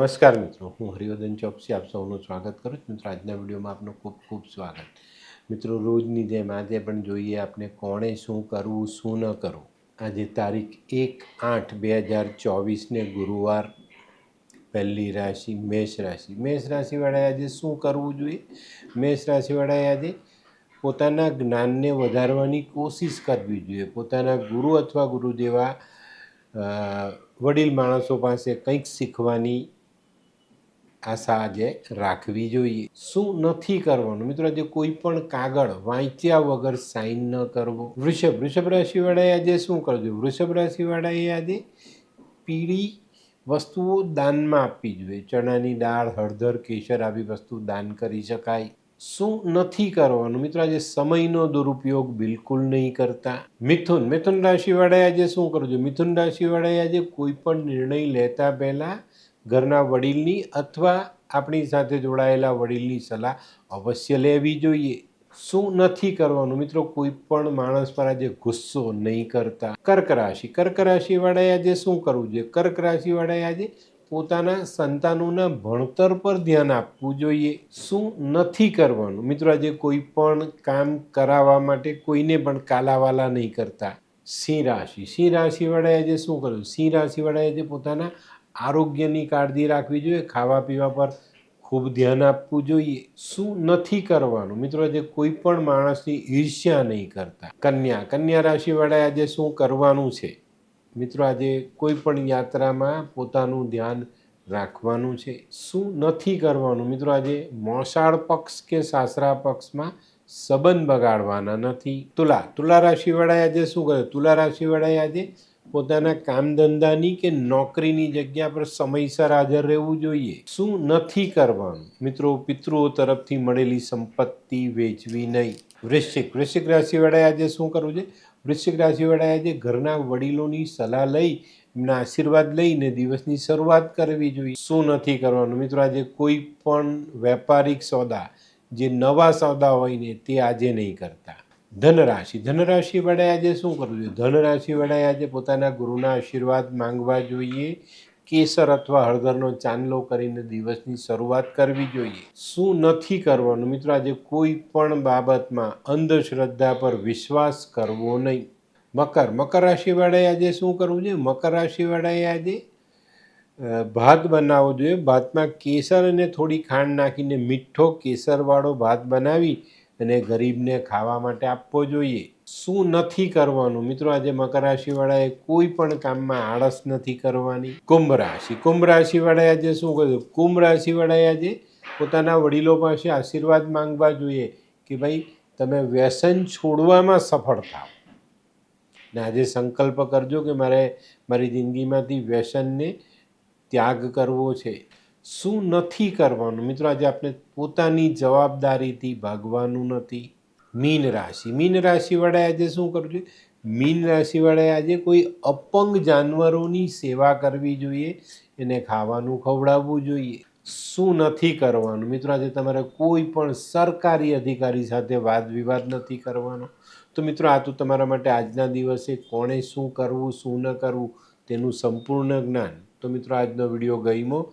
નમસ્કાર મિત્રો, હું હરિવર્ધન ચોકસી, આપ સૌનું સ્વાગત કરું છું. મિત્રો, આજના વિડીયોમાં આપનું ખૂબ ખૂબ સ્વાગત. મિત્રો, રોજની જેમ આજે પણ જોઈએ આપણે કોણે શું કરવું, શું ન કરવું. આજે તારીખ એક આઠ બે હજાર ચોવીસને ગુરુવાર પહેલી રાશિ, મેષ રાશિ. મેષ રાશિવાળાએ આજે શું કરવું જોઈએ? મેષ રાશિવાળાએ આજે પોતાના જ્ઞાનને વધારવાની કોશિશ કરવી જોઈએ. પોતાના ગુરુ અથવા ગુરુ જેવા વડીલ માણસો પાસે કંઈક શીખવાની આશા આજે રાખવી જોઈએ. શું નથી કરવાનું? મિત્રો, આજે કોઈ પણ કાગળ વાંચ્યા વગર સાઇન ન કરવો. વૃષભ વૃષભ રાશિવાળાએ આજે શું કરજો? વૃષભ રાશિવાળાએ આજે પીળી વસ્તુઓ દાનમાં આપવી જોઈએ. ચણાની દાળ, હળદર, કેસર આવી વસ્તુ દાન કરી શકાય. શું નથી કરવાનું? મિત્રો, આજે સમયનો દુરુપયોગ બિલકુલ નહીં કરતા. મિથુન મિથુન રાશિવાળાએ આજે શું કરજો? મિથુન રાશિવાળાએ આજે કોઈ પણ નિર્ણય લેતા પહેલાં ઘરના વડીલની અથવા આપણી સાથે જોડાયેલા વડીલની સલાહ અવશ્ય લેવી જોઈએ. શું નથી કરવાનું? મિત્રો, કોઈ પણ માણસ પર આજે ગુસ્સો નહીં કરતા. કર્ક રાશિ. કર્ક રાશિવાળાએ આજે શું કરવું જોઈએ? કર્ક રાશિવાળાએ આજે પોતાના સંતાનોના ભણતર પર ધ્યાન આપવું જોઈએ. શું નથી કરવાનું? મિત્રો, આજે કોઈ પણ કામ કરાવવા માટે કોઈને પણ કાલાવાલા નહીં કરતા. સિંહ રાશિ. સિંહ રાશિવાળાએ આજે શું કરવું સિંહ રાશિવાળાએ આજે પોતાના આરોગ્યની કાળજી રાખવી જોઈએ, ખાવા પીવા પર ખૂબ ધ્યાન આપવું જોઈએ. શું નથી કરવાનું? મિત્રો, આજે કોઈ પણ માણસની ઈર્ષ્યા નહીં કરતા. કન્યા કન્યા રાશિવાળાએ આજે શું કરવાનું છે? મિત્રો, આજે કોઈ પણ યાત્રામાં પોતાનું ધ્યાન રાખવાનું છે. શું નથી કરવાનું? મિત્રો, આજે મોસાળ પક્ષ કે સાસરા પક્ષમાં સંબંધ બગાડવાના નથી. તુલા તુલા રાશિવાળાએ આજે શું કરે તુલા રાશિવાળાએ આજે પોતાના કામ ધંધાની કે નોકરીની જગ્યા પર સમયસર હાજર રહેવું જોઈએ? શું નથી કરવાનું? મિત્રો, પિતૃઓ તરફથી મળેલી સંપત્તિ વેચવી નહીં. વૃશ્ચિક વૃશ્ચિક રાશિવાળાએ આજે શું કરવું છે? વૃશ્ચિક રાશિવાળાએ આજે ઘરના વડીલોની સલાહ લઈ, એમના આશીર્વાદ લઈને દિવસની શરૂઆત કરવી જોઈએ. શું નથી કરવાનું? મિત્રો, આજે કોઈ પણ વેપારિક સોદા, જે નવા સોદા હોય ને, તે આજે નહીં કરતા. ધનરાશિ. ધનરાશિ વડાએ આજે શું કરવું જોઈએ? ધનરાશિ વડાએ આજે પોતાના ગુરુના આશીર્વાદ માંગવા જોઈએ. કેસર અથવા હળદરનો ચાંદલો કરીને દિવસની શરૂઆત કરવી જોઈએ. શું નથી કરવાનું? મિત્રો, આજે કોઈ પણ બાબતમાં અંધશ્રદ્ધા પર વિશ્વાસ કરવો નહીં. મકર. મકર રાશિવાળાએ આજે શું કરવું જોઈએ? મકર રાશિવાળાએ આજે ભાત બનાવવો જોઈએ. ભાતમાં કેસર અને થોડી ખાંડ નાખીને મીઠો કેસરવાળો ભાત બનાવી અને ગરીબને ખાવા માટે આપવો જોઈએ. શું નથી કરવાનું? મિત્રો, આજે મકર રાશિવાળાએ કોઈ પણ કામમાં આળસ નથી કરવાની. કુંભ રાશિ. કુંભ રાશિવાળાએ આજે શું કર્યું? કુંભ રાશિવાળાએ આજે પોતાના વડીલો પાસે આશીર્વાદ માંગવા જોઈએ કે ભાઈ, તમે વ્યસન છોડવામાં સફળ થાઓ ને આજે સંકલ્પ કરજો કે મારે મારી જિંદગીમાંથી વ્યસનને ત્યાગ કરવો છે. શું નથી કરવાનું? મિત્રો, આજે આપણે પોતાની જવાબદારીથી ભાગવાનું નથી. મીન રાશિ. મીન રાશિવાળાએ આજે શું કરવું જોઈએ મીન રાશિવાળાએ આજે કોઈ અપંગ જાનવરોની સેવા કરવી જોઈએ, એને ખાવાનું ખવડાવવું જોઈએ. શું નથી કરવાનું? મિત્રો, આજે તમારે કોઈ પણ સરકારી અધિકારી સાથે વાદ વિવાદ નથી કરવાનો. તો મિત્રો, આ તો તમારા માટે આજના દિવસે કોણે શું કરવું, શું ન કરવું તેનું સંપૂર્ણ જ્ઞાન. તો મિત્રો, આજનો વીડિયો ગમ્યો.